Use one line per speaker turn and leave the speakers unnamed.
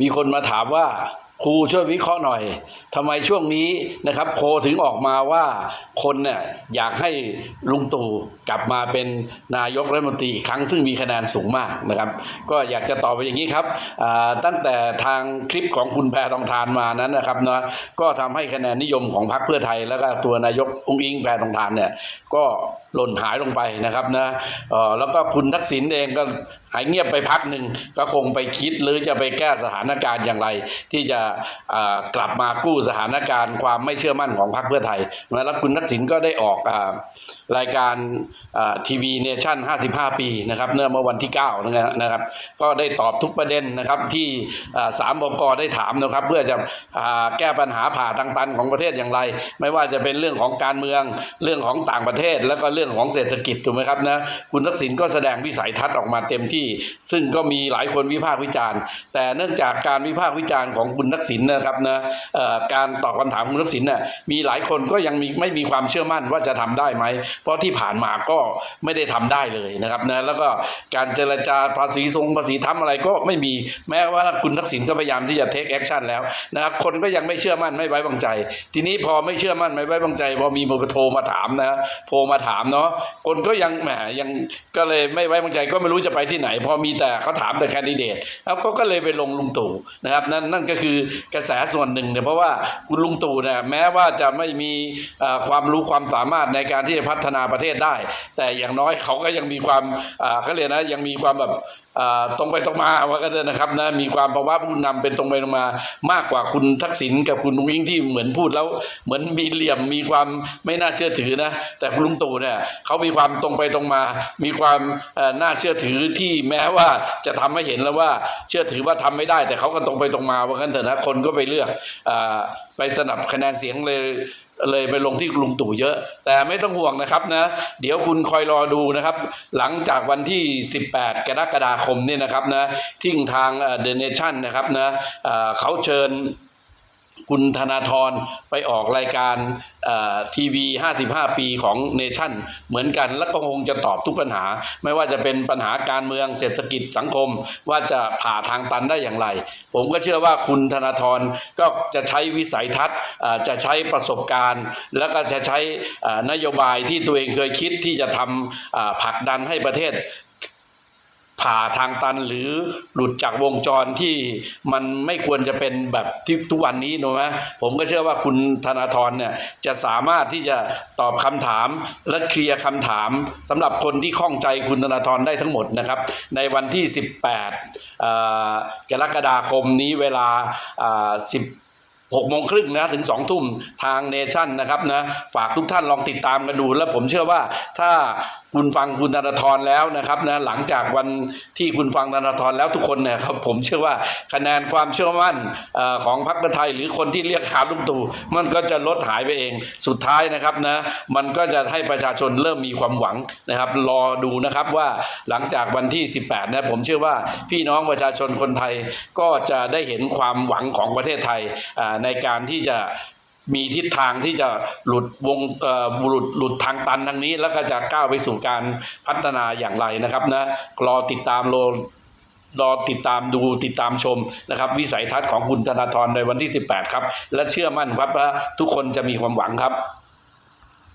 มีคนมาถามว่า ครูช่วยวิเคราะห์หน่อยทำไมช่วงนี้นะครับโพลถึงออกมาว่าคนเนี่ยอยากให้ลุงตู่กลับมาเป็นนายกรัฐมนตรีอีกครั้งซึ่งมีคะแนนสูงมากนะครับ ก็อยากจะตอบไปอย่างนี้ครับตั้งแต่ทางคลิปของคุณแพรทองทานมานั้นนะครับเนาะก็ทำให้คะแนนนิยมของพรรคเพื่อไทย แล้วก็ตัวนายกองอิงแพรทองทานเนี่ยก็หล่นหายลงไปนะครับนะแล้วก็คุณทักษิณเองก็หายเงียบไปพักหนึ่งก็คงไปคิดหรือจะไปแก้สถานการณ์อย่างไร ที่จะกลับมากู้สถานการณ์ความไม่เชื่อมั่นของพรรคเพื่อไทยนะแล้วคุณทักษิณก็ได้ออกอรายการทีวีเนชั่น 55 ปีนะครับเนื่อเมื่อวันที่ 9 นะครับ ก็ได้ตอบทุกประเด็นนะครับที่สามบกได้ถามนะครับ เพื่อจะอแก้ปัญหาผ่าทางตันของประเทศอย่างไร ไม่ว่าจะเป็นเรื่องของการเมืองเรื่องของต่างประเทศ แล้วก็เรื่องของเศรษฐกิจถูกไหมครับนะคุณทักษิณก็แสดงวิสัยทัศน์ออกมาเต็มที่ ซึ่งก็มีหลายคนวิพากษ์วิจารณ์ แต่เนื่องจากการวิพากษ์วิจารณ์ของคุณทัักษิณนะครับนะการตอบคำถามของคุณทักษิณน่ะมีหลายคนก็ยังมีไม่มีความเชื่อมั่นว่าจะทำได้ไหม เพราะที่ผ่านมาก็ไม่ได้ทำได้เลยนะครับนะแล้วก็การเจรจาภาษีทรงภาษีทำอะไรก็ไม่มีแม้ว่าคุณทักษิณก็พยายามที่จะเทคแอคชั่นแล้วนะครับคนก็ยังไม่เชื่อมั่นไม่ไว้วางใจ ทีนี้พอไม่เชื่อมั่นไม่ไว้วางใจ พอมีเบอโทรมาถามนะโทรมาถามเนาะคนก็ยังแหมยังก็เลยไม่ไว้วางใจก็ไม่รู้จะไปที่ไหน พอมีแต่เขาถามแต่แคนดิเดตแล้วก็ก็เลยไปลงลุงตู่นะครับนั่นนั่นก็คือกระแสส่วนหนึ่งเนี่ยเพราะว่าคุณลุงตู่เนี่ยแม้ว่าจะไม่มีความรู้ความสามารถในการที่จะพัฒนาประเทศได้ แต่อย่างน้อยเขาก็ยังมีความเขาเรียกนะยังมีความแบบ ตรงไปตรงมาว่ากันเถอะนะครับนะมีความภาวะผู้นำเป็นตรงไปตรงมามากกว่าคุณทักษิณกับคุณลุงยิ่งที่เหมือนพูดแล้ว เหมือนมีเหลี่ยมมีความไม่น่าเชื่อถือนะ แต่คุณลุงตู่เนี่ยเขามีความตรงไปตรงมา มีความเอ่อน่าเชื่อถือที่แม้ว่าจะทำให้เห็นแล้วว่าเชื่อถือว่าทำไม่ได้ แต่เขาก็ตรงไปตรงมาว่ากันเถอะนะคนก็ไปเลือกอไปสนับคะแนนเสียงเลย เลยไปลงที่ลุงตู่เยอะ แต่ไม่ต้องห่วงนะครับนะ เดี๋ยวคุณคอยรอดูนะครับ หลังจากวันที่ 18 กรกฎาคมเนี่ยนะครับนะทิ้งทางเดเนชั่นนะครับนะเขาเชิญ คุณธนาธรไปออกรายการทีวี 55 ปีของเนชั่น เหมือนกัน แล้วก็คงจะตอบทุกปัญหา ไม่ว่าจะเป็นปัญหาการเมืองเศรษฐกิจสังคม ว่าจะผ่าทางตันได้อย่างไร ผมก็เชื่อว่าคุณธนาธรก็จะใช้วิสัยทัศน์อ่าจะใช้ประสบการณ์ แล้วก็จะใช้อ่านโยบายที่ตัวเองเคยคิดที่จะทำอ่าผลักดันให้ประเทศ ผ่าทางตันหรือหลุดจากวงจรที่มันไม่ควรจะเป็นแบบที่ทุกวันนี้ถูกไหมผมก็เชื่อว่าคุณธนาธรเนี่ยจะสามารถที่จะตอบคำถามและเคลียร์คำถามสำหรับคนที่ข้องใจคุณธนาธรได้ทั้งหมดนะครับ ในวันที่ 18กรกฎาคมนี้เวลาอ่า10 หกโมงครึ่งนะถึงสองทุ่มทางเนชั่นนะครับนะฝากทุกท่านลองติดตามกันดู แล้วผมเชื่อว่าถ้าคุณฟังคุณธนาธรแล้วนะครับนะหลังจากวันที่คุณฟังธนาธรแล้วทุกคนเนี่ยครับผมเชื่อว่าคะแนนความเชื่อมั่นอของพรรคเพื่อไทยหรือคนที่เรียกหาลุงตู่มันก็จะลดหายไปเองสุดท้ายนะครับนะมันก็จะให้ประชาชนเริ่มมีความหวังนะครับรอดูนะครับว่าหลังจากวันที่ 18นะผมเชื่อว่าพี่น้องประชาชนคนไทยก็จะได้เห็นความหวังของประเทศไทยอ่าในการที่จะมีทิศทางที่จะหลุดวงเอ่อหลุดหลุดทางตันทางนี้ แล้วก็จะก้าวไปสู่การพัฒนาอย่างไรนะครับนะรอติดตามโลรอติดตามดูติดตามชมนะครับวิสัยทัศน์ของคุณธนาธรในวันที่ 18 ครับ และเชื่อมั่นครับว่าทุกคนจะมีความหวังครับ